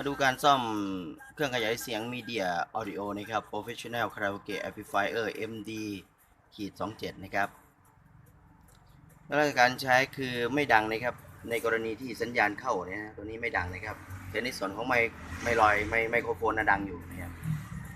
มาดูการซ่อมเครื่องขยายเสียง Media Audio นะครับ Professional Karaoke Amplifier MD ขีด27 นะครับแล้วการใช้คือไม่ดังนะครับ ในกรณีที่สัญญาณเข้าเนี่ยนะตัวนี้ไม่ดังนะครับแต่ในส่วนของไมค์ไม่ลอยไม่ไมโครโฟนนะดังอยู่นะครับ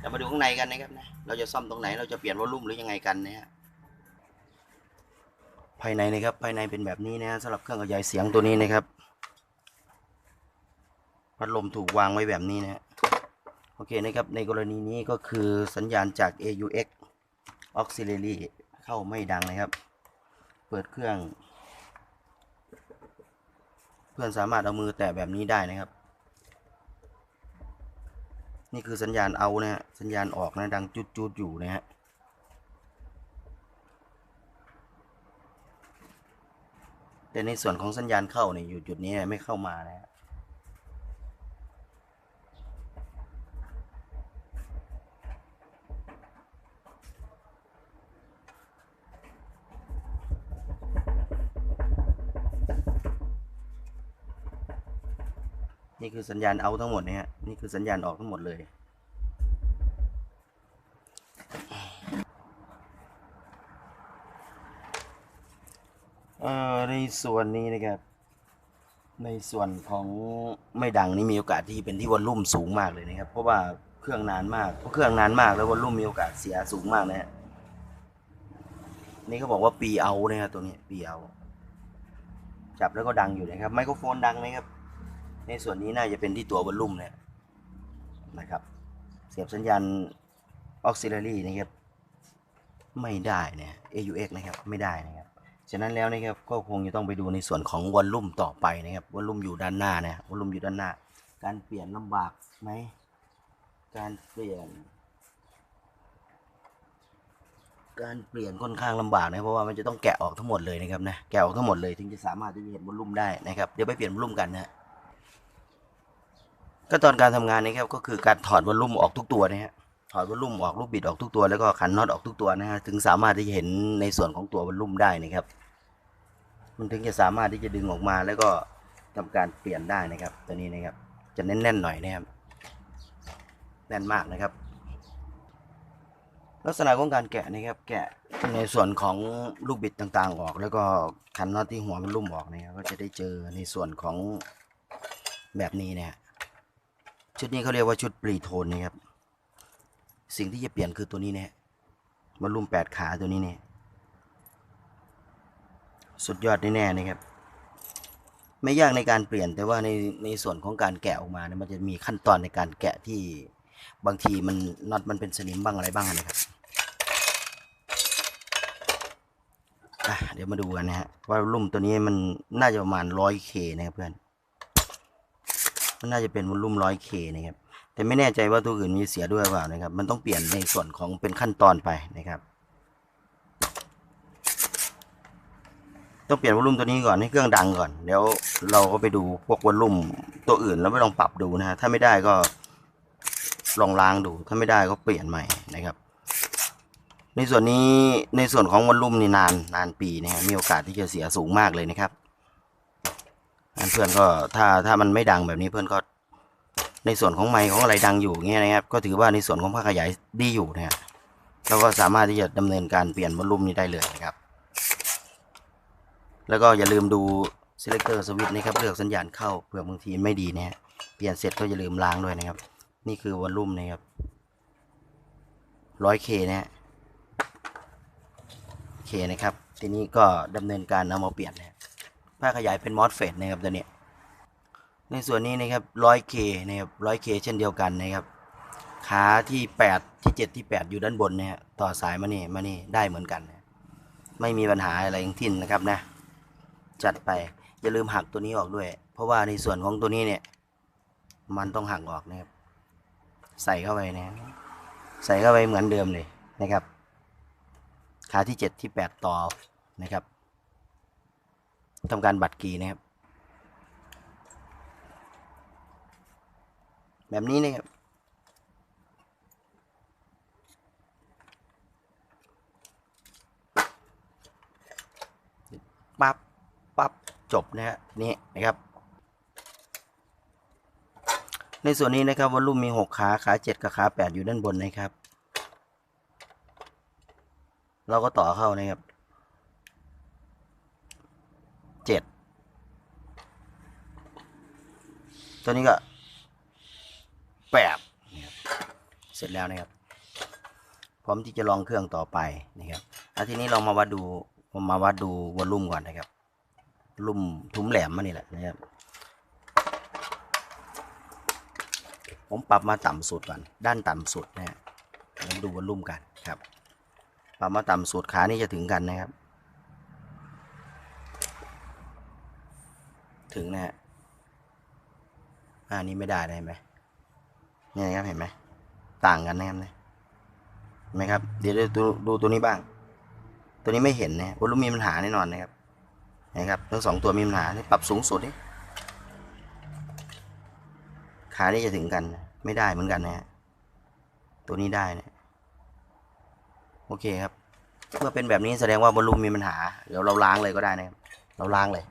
เรามาดูข้างในกันนะครับนะเราจะซ่อมตรงไหนเราจะเปลี่ยนวอลลุ่มหรือยังไงกันนะฮะภายในนะครับภายในเป็นแบบนี้นะสำหรับเครื่องขยายเสียงตัวนี้นะครับ พัดลมถูกวางไว้แบบนี้นะโอเคนะครับ ในกรณีนี้ก็คือสัญญาณจาก AUX auxiliary เข้าไม่ดังนะครับ เปิดเครื่อง เพื่อนสามารถเอามือแตะแบบนี้ได้นะครับ นี่คือสัญญาณเอานะฮะสัญญาณออกนะดังจุดๆอยู่นะฮะแต่ในส่วนของสัญญาณเข้าเนี่ยอยู่จุดนี้ไม่เข้ามานะฮะ คือสัญญาณเอาทั้งหมดนะฮะนี่คือสัญญาณออกทั้งหมดเลยเออในส่วนนี้นะครับ ในส่วนของไม่ดังนี่มีโอกาสที่เป็นที่วอลลุ่มสูงมากเลยนะครับ เพราะว่าเครื่องนานมากเพราะเครื่องนานมากแล้ววอลลุ่มมีโอกาสเสียสูงมากนะฮะนี่เขาบอกว่าปีเอานะครับตัวนี้ปีเอาจับแล้วก็ดังอยู่นะครับไมโครโฟนดังไหมครับ ในส่วนนี้น่าจะเป็นที่ตัววอลลุ่มเนี่ยนะครับ เสียบสัญญาณ auxiliary นะครับ ไม่ได้เนี่ย AUX นะครับ ไม่ได้นะครับ ฉะนั้นแล้วนะครับก็คงจะต้องไปดูในส่วนของวอลลุ่มต่อไปนะครับ วอลลุ่มอยู่ด้านหน้านะวอลลุ่มอยู่ด้านหน้า การเปลี่ยนลำบากไหม การเปลี่ยน การเปลี่ยนค่อนข้างลำบากนะเพราะว่ามันจะต้องแกะออกทั้งหมดเลยนะครับนะ แกะออกทั้งหมดเลยถึงจะสามารถที่จะเห็นวอลลุ่มได้นะครับ เดี๋ยวไปเปลี่ยนวอลลุ่มกันนะ ขั้นตอนการทำงานนะครับก็คือการถอดวอลลุ่มออกทุกตัวนะฮะถอดวอลลุ่มออกลูกบิดออกทุกตัวแล้วก็ขันน็อตออกทุกตัวนะฮะถึงสามารถที่จะเห็นในส่วนของตัววอลลุ่มได้นะครับ มันถึงจะสามารถที่จะดึงออกมาแล้วก็ทำการเปลี่ยนได้นะครับ ตัวนี้นะครับ จะแน่นๆหน่อยนะครับแน่นมากนะครับ ลักษณะของการแกะนะครับ แกะในส่วนของลูกบิดต่างๆ ออก แล้วก็ขันน็อตที่หัวมันลุ่มออกนะครับก็จะได้เจอในส่วนของแบบนี้นะฮะ ชุดนี้เขาเรียกว่าชุดปรีโทนนะครับ สิ่งที่จะเปลี่ยนคือตัวนี้เนี่ยวอลลุ่มแปดขาตัวนี้เนี่ยสุดยอดแน่ๆนะครับ ไม่ยากในการเปลี่ยนแต่ว่าในในส่วนของการแกะออกมาเนี่ยมันจะมีขั้นตอนในการแกะที่บางทีมันน็อตมันเป็นสนิมบ้างอะไรบ้างนะครับเดี๋ยวมาดูกันนะฮะว่าวอลลุ่มตัวนี้มันน่าจะประมาณร้อยเคนะครับเพื่อน มันน่าจะเป็นวอลลุ่มร้อยเคนะครับ แต่ไม่แน่ใจว่าตัวอื่นมีเสียด้วยเปล่านะครับ มันต้องเปลี่ยนในส่วนของเป็นขั้นตอนไปนะครับ ต้องเปลี่ยนวอลลุ่มตัวนี้ก่อนให้เครื่องดังก่อนเดี๋ยวเราก็ไปดูพวกวอลลุ่มตัวอื่นแล้วไปลองปรับดูนะฮะ ถ้าไม่ได้ก็ลองล้างดู ถ้าไม่ได้ก็เปลี่ยนใหม่นะครับ ในส่วนนี้ในส่วนของวอลลุ่มนี่นานนานปีนะฮะ มีโอกาสที่จะเสียสูงมากเลยนะครับ งั้นเพื่อนก็ถ้าถ้ามันไม่ดังแบบนี้เพื่อนก็ ในส่วนของไมค์ของอะไรดังอยู่เงี้ยนะครับ ก็ถือว่าในส่วนของภาคขยายดีอยู่นะฮะเราก็สามารถที่จะดำเนินการเปลี่ยนวอลลุ่มนี้ได้เลยนะครับ แล้วก็อย่าลืมดู selector switch นะครับเลือกสัญญาณเข้าเผื่อบางทีไม่ดีนะฮะเปลี่ยนเสร็จก็อย่าลืมล้างด้วยนะครับ นี่คือวอลลุ่มนะครับ 100k นะฮะ k นะครับ ทีนี้ก็ดำเนินการเอามาเปลี่ยนนะ ฮะภาขยายเป็น MOSFET นะครับตัวนี้ ในส่วนนี้นะครับ 100K นะครับ 100K เช่นเดียวกันนะครับ ขาที่ 8 ที่ 7 ที่ 8 อยู่ด้านบนเนี่ยต่อสายมานี่มานี่ได้เหมือนกันนะไม่มีปัญหาอะไรทั้งทิ้นนะครับนะ จัดไปอย่าลืมหักตัวนี้ออกด้วย เพราะว่าในส่วนของตัวนี้เนี่ย มันต้องหักออกนะครับ ใส่เข้าไปนะใส่เข้าไปเหมือนเดิมเลยนะครับ ขาที่ 7 ที่ 8 ต่อนะครับ ทำการบัตรกีนะครับ แบบนี้นะครับปั๊บปั๊บจบนะฮะนี่นะครับ ในส่วนนี้นะครับวอลลุ่มมีหกขาขาเจ็ดกับขาแปดอยู่ด้านบนนะครับ เราก็ต่อเข้านะครับเจ็ด ตัวนี้ก็แปดนะครับเสร็จแล้วนะครับ พร้อมที่จะลองเครื่องต่อไปนะครับแล้วทีนี้เรามาวัดดูมาวัดดูวอลลุ่มก่อนนะครับ ลุ่มทุ้มแหลมมานี่แหละนะครับ ผมปรับมาต่ำสุดก่อน ด้านต่ำสุดนะฮะเราดูวอลลุ่มกันครับ ปรับมาต่ำสุดขานี่จะถึงกันนะครับ ถึงนะฮะ อันนี้ไม่ได้ได้ไหมนี่นะครับเห็นไหมต่างกันนะครับเนี่ยไหมครับ เดี๋ยวดูดูตัวนี้บ้าง ตัวนี้ไม่เห็นนะวอลลุ่มมีปัญหาแน่นอนนะครับนะครับทั้งสองตัวมีปัญหาปรับสูงสุดนี่ขานี่จะถึงกัน ไม่ได้เหมือนกันนะฮะตัวนี้ได้นะโอเคครับเมื่อเป็นแบบนี้แสดงว่าบอลลูมมีปัญหา เดี๋ยวเราล้างเลยก็ได้นะครับ เราล้างเลย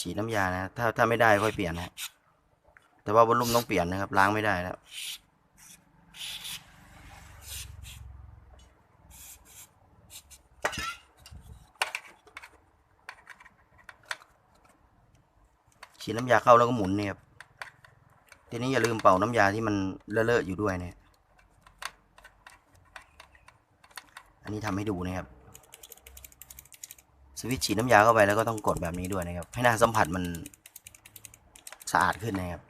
ฉีดน้ำยานะถ้าถ้าไม่ได้ค่อยเปลี่ยนนะแต่ว่าบอลลูมต้องเปลี่ยนนะครับ ล้างไม่ได้แล้วฉีดน้ำยาเข้าแล้วก็หมุนเนี่ยครับทีนี้อย่าลืมเป่าน้ำยาที่มันเลอะๆอยู่ด้วยเนี่ย อันนี้ทำให้ดูนะครับ สวิตช์ฉีดน้ำยาเข้าไปแล้วก็ต้องกดแบบนี้ด้วยนะครับ ให้หน้าสัมผัสมันสะอาดขึ้นนะครับ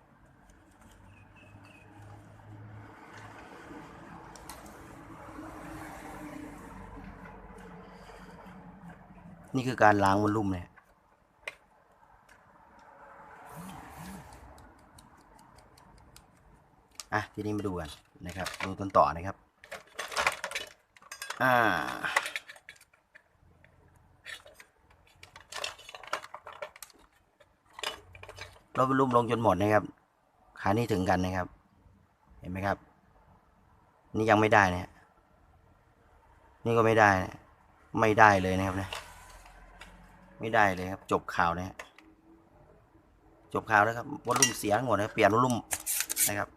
นี่คือการล้างวอลลุ่มเนี่ยอะทีนี้มาดูกันนะครับ ดูต้นต่อนะครับ อ่า เราไปลุ่มลงจนหมดนะครับขานี่ถึงกันนะครับ เห็นไหมครับ นี่ยังไม่ได้นะนี่ก็ไม่ได้นะไม่ได้เลยนะครับนะไม่ได้เลยครับ จบข่าวนะฮะจบข่าวแล้วครับวอลลุ่มเสียทั้งหมดนะเปลี่ยนวอลลุ่มนะครับ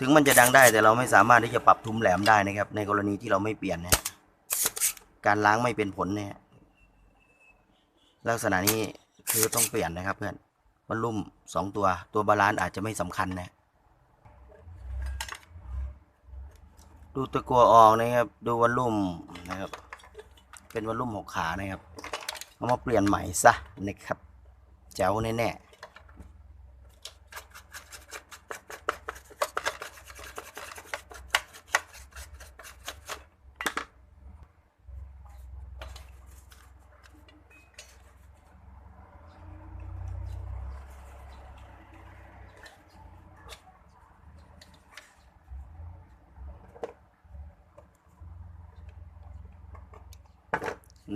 ถึงมันจะดังได้แต่เราไม่สามารถที่จะปรับทุ้มแหลมได้นะครับ ในกรณีที่เราไม่เปลี่ยนนะการล้างไม่เป็นผลเนี่ยลักษณะนี้ คือต้องเปลี่ยนนะครับเพื่อนวอลลุ่มสองตัวตัวบาลานซ์อาจจะไม่สำคัญนะดูตะกัวออกนะครับ ดูวอลลุ่มนะครับ เป็นวอลลุ่มหกขานะครับ เอามาเปลี่ยนใหม่ซะนะครับแจ๋วแน่ๆ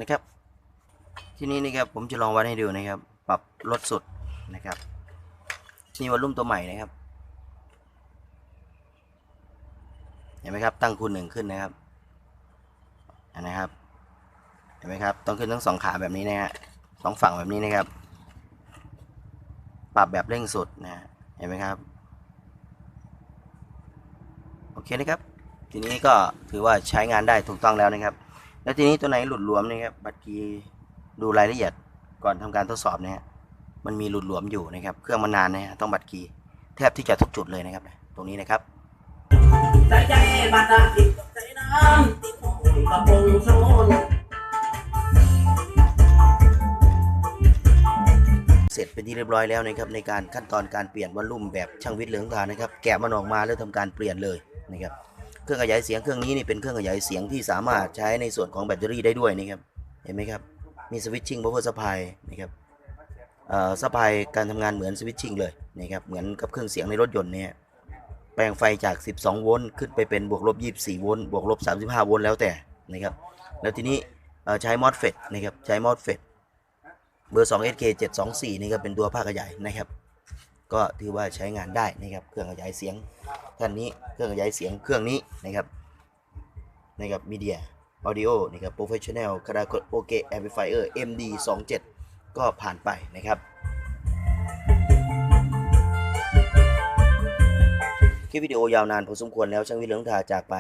นะครับ ที่นี้นะครับผมจะลองวัดให้ดูนะครับ ปรับลดสุดนะครับนี่วอลลุ่มตัวใหม่นะครับ เห็นไหมครับตั้งคูณหนึ่งขึ้นนะครับเห็นะครับ เห็นไหมครับต้องขึ้นทั้งสองขาแบบนี้นะฮะสองฝั่งแบบนี้นะครับ ปรับแบบเร่งสุดนะฮะเห็นไหมครับโอเคนะครับ ทีนี้ก็ถือว่าใช้งานได้ถูกต้องแล้วนะครับ แล้วทีนี้ตัวไหนหลุดหลวมนะครับบัตรกีดูรายละเอียดก่อนทำการทดสอบนะฮะมันมีหลุดหลวมอยู่นะครับ เครื่องมันนานนะฮะต้องบัตรกีแทบที่จะทุกจุดเลยนะครับตรงนี้นะครับใจใจบาดาติดใจน้ำติดกระโปรงโซนเสร็จเป็นที่เรียบร้อยแล้วนะครับในการขั้นตอนการเปลี่ยนวอลลุ่มแบบช่างวิทย์เหลืองทานนะครับ แกะมันออกมาแล้วทำการเปลี่ยนเลยนะครับ เครื่องขยายเสียงเครื่องนี้นี่เป็นเครื่องขยายเสียงที่สามารถใช้ในส่วนของแบตเตอรี่ได้ด้วยนะครับเห็นไหมครับมีสวิตชิ่งพาวเวอร์สปายนะครับเอ่อสปายการทำงานเหมือนสวิตชิ่งเลยนะครับเหมือนกับเครื่องเสียงในรถยนต์เนี่ยแปลงไฟจาก 12 โวลต์ขึ้นไปเป็นบวกลบ 24 โวลต์บวกลบ 35 โวลต์แล้วแต่นะครับแล้วทีนี้ใช้มอสเฟตนะครับใช้มอสเฟตเบอร์ 2 SK 724นี่ก็เป็นตัวภาคขยายนะครับ ก็ถือว่าใช้งานได้นะครับเครื่องขยายเสียงท่านนี้เครื่องขยายเสียงเครื่องนี้นะครับนะครับมีเดียออดิโอนะครับโปรเฟชชั่นแนลคาราโอเกะแอมพลิฟายเออร์ MD 27ก็ผ่านไปนะครับ คลิปวิดีโอยาวนานพอสมควรแล้วช่างวิลเลงทาจากไป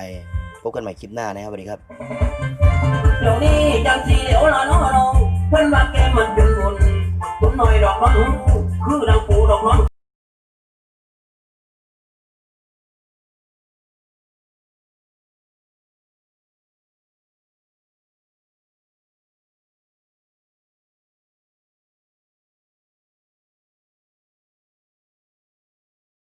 พบกันใหม่คลิปหน้านะครับสวัสดีครับเดี๋ยวนี้จังสีเดี๋ยวรอน้องลงเพื่อนว่าแกมันจนหมดผมหน่อยดอกน้อง